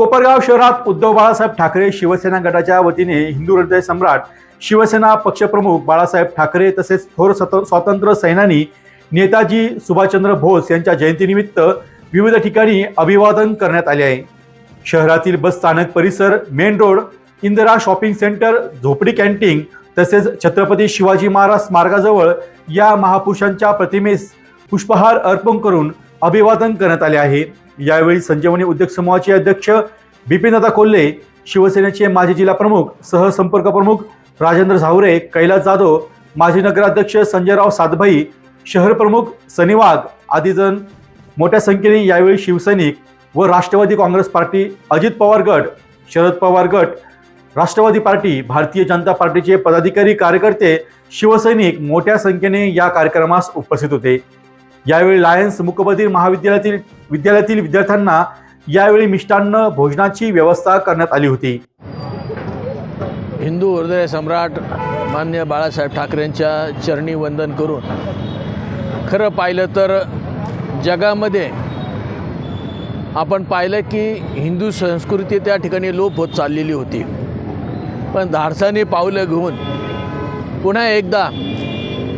कोपरगाव शहरात उद्धव बाळासाहेब ठाकरे शिवसेना गटाच्या वतीने हिंदू हृदय सम्राट शिवसेना पक्षप्रमुख बाळासाहेब ठाकरे तसेच थोर स्वातंत्र्य सैनानी नेताजी सुभाषचंद्र बोस यांच्या जयंतीनिमित्त विविध ठिकाणी अभिवादन करण्यात आले आहे. शहरातील बस स्थानक परिसर main road Indira shopping centre झोपडी कॅन्टीन तसेच छत्रपती शिवाजी महाराज स्मारकाजवळ या महापुरुषांच्या प्रतिमेस पुष्पहार अर्पण करून अभिवादन करण्यात आले आहे. यावेळी संजीवनी उद्योग समूहाचे अध्यक्ष बिपिनदादा कोल्हे शिवसेनेचे माजी जिल्हा प्रमुख सहसंपर्क प्रमुख राजेंद्र झावरे कैलास जाधव माजी नगराध्यक्ष संजयराव सातभाई शहर प्रमुख सनी वाघ मोठ्या संख्येने यावेळी शिवसैनिक व राष्ट्रवादी काँग्रेस पार्टी अजित पवार गट शरद पवार गट राष्ट्रवादी पार्टी भारतीय जनता पार्टीचे पदाधिकारी कार्यकर्ते शिवसैनिक मोठ्या संख्येने या कार्यक्रमास उपस्थित होते. यावेळी लायन्स मुकबधीर महाविद्यालयातील विद्यालयातील विद्यार्थ्यांना यावेळी मिष्टान्न भोजनाची व्यवस्था करण्यात आली होती. हिंदू हृदय सम्राट मान्य बाळासाहेब ठाकरेंच्या चरणी वंदन करून खरं पाहिलं तर जगामध्ये आपण पाहिलं की हिंदू संस्कृती त्या ठिकाणी लोप होत चाललेली होती. पण धाडसाने पावलं घेऊन पुन्हा एकदा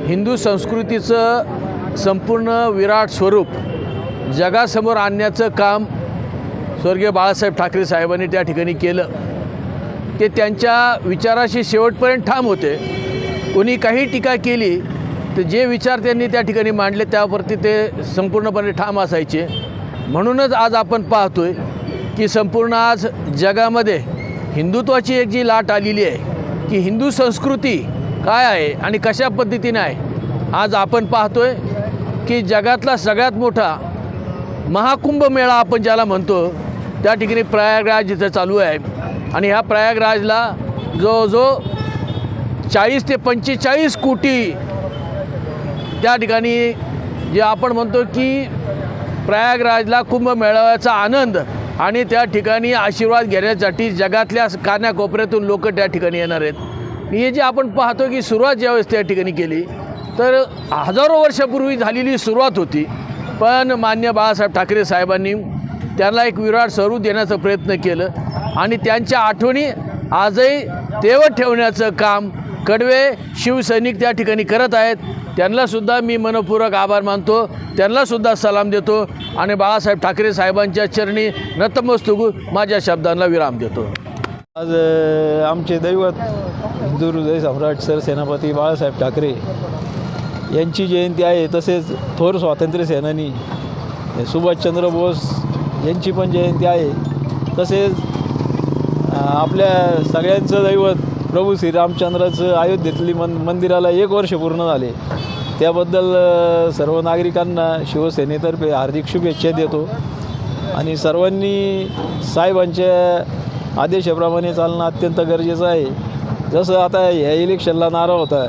हिंदू संस्कृतीचं संपूर्ण विराट स्वरूप जगासमोर आणण्याचं काम स्वर्गीय बाळासाहेब ठाकरे साहेबांनी त्या ठिकाणी केलं. ते त्यांच्या विचाराशी शेवटपर्यंत ठाम होते. कोणी काही टीका केली तर जे विचार त्यांनी त्या ठिकाणी मांडले त्यावरती ते संपूर्णपणे ठाम असायचे. म्हणूनच आज आपण पाहतोय की संपूर्ण आज जगामध्ये हिंदुत्वाची एक जी लाट आलेली आहे की हिंदू संस्कृती काय आहे आणि कशा पद्धतीने आहे आज आपण पाहतोय की जगातला सगळ्यात मोठा महाकुंभ मेळा आपण ज्याला म्हणतो त्या ठिकाणी प्रयागराज इथं चालू आहे. आणि ह्या प्रयागराजला जो जो चाळीस ते पंचेचाळीस कोटी त्या ठिकाणी जे आपण म्हणतो की प्रयागराजला कुंभमेळाव्याचा आनंद आणि त्या ठिकाणी आशीर्वाद घेण्यासाठी जगातल्या कानाकोपऱ्यातून लोक त्या ठिकाणी येणार आहेत. हे जे आपण पाहतो की सुरुवात ज्यावेळेस त्या ठिकाणी केली तर हजारो वर्षापूर्वी झालेली सुरुवात होती. पण मान्य बाळासाहेब ठाकरे साहेबांनी त्यांना एक विराट स्वरूप देण्याचा प्रयत्न केलं. आणि त्यांच्या आठवणी आजही तेवत ठेवण्याचं काम कडवे शिवसैनिक त्या ठिकाणी करत आहेत. त्यांनासुद्धा मी मनपूर्वक आभार मानतो. त्यांनासुद्धा सलाम देतो. आणि बाळासाहेब ठाकरे साहेबांच्या चरणी नतमस्तुगू माझ्या शब्दांना विराम देतो. आज आमचे दैवत हिंदुहृदय सम्राट सम्राट सरसेनापती बाळासाहेब ठाकरे यांची जयंती आहे. तसेच थोर स्वातंत्र्य सेनानी सुभाषचंद्र बोस यांची पण जयंती आहे. तसेच आपल्या सगळ्यांचं दैवत प्रभू श्रीरामचंद्राचं अयोध्येतली मन मंदिराला एक वर्ष पूर्ण झाले. त्याबद्दल सर्व नागरिकांना शिवसेनेतर्फे हार्दिक शुभेच्छा देतो. आणि सर्वांनी साहेबांच्या आदेशाप्रमाणे चालणं अत्यंत गरजेचं आहे. जसं आता ह्या इलेक्शनला नारा होता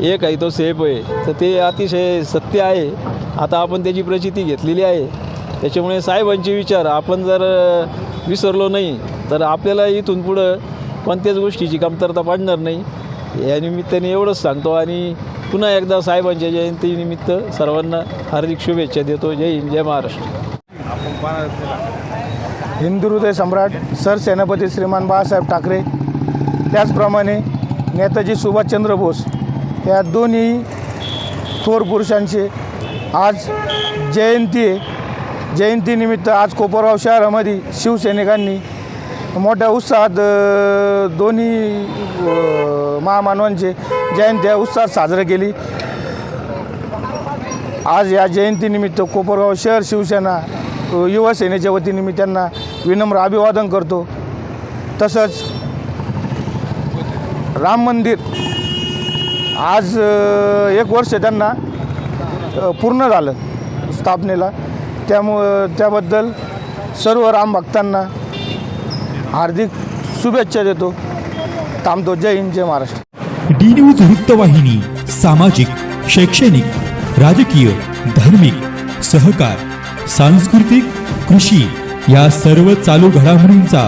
एक आहे तो सेफ आहे. तर ते अतिशय सत्य आहे. आता आपण त्याची प्रचिती घेतलेली आहे. त्याच्यामुळे साहेबांचे विचार आपण जर विसरलो नाही तर आपल्याला इथून पुढं कोणत्याच गोष्टीची कमतरता पडणार नाही. या निमित्ताने एवढंच सांगतो आणि पुन्हा एकदा साहेबांच्या जयंतीनिमित्त सर्वांना हार्दिक शुभेच्छा देतो. जय हिंद जय महाराष्ट्र. हिंदू हृदय सम्राट सरसेनापती श्रीमान बाळासाहेब ठाकरे त्याचप्रमाणे नेताजी सुभाषचंद्र बोस या दोन्ही थोर पुरुषांचे आज जयंती आहे. जयंतीनिमित्त आज कोपरगाव शहरामध्ये शिवसैनिकांनी मोठ्या उत्साहात दोन्ही महामानवांचे जयंत्या उत्साहात साजरी केली. आज या जयंतीनिमित्त कोपरगाव शहर शिवसेना युवासेनेच्या वतीने मी त्यांना विनम्र अभिवादन करतो. तसंच राम मंदिर आज एक वर्ष त्यांना पूर्ण झालं स्थापनेला. त्यामुळं त्याबद्दल सर्व राम भक्तांना हार्दिक शुभेच्छा देतो. थांबतो. जय हिंद जय महाराष्ट्र. डी न्यूज वृत्तवाहिनी सामाजिक शैक्षणिक राजकीय धार्मिक सहकार सांस्कृतिक कृषी या सर्व चालू घडामोडींचा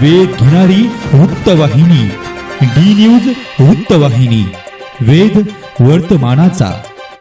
वेध घेणारी वृत्तवाहिनी डी न्यूज वृत्तवाहिनी वेध वर्तमानाचा.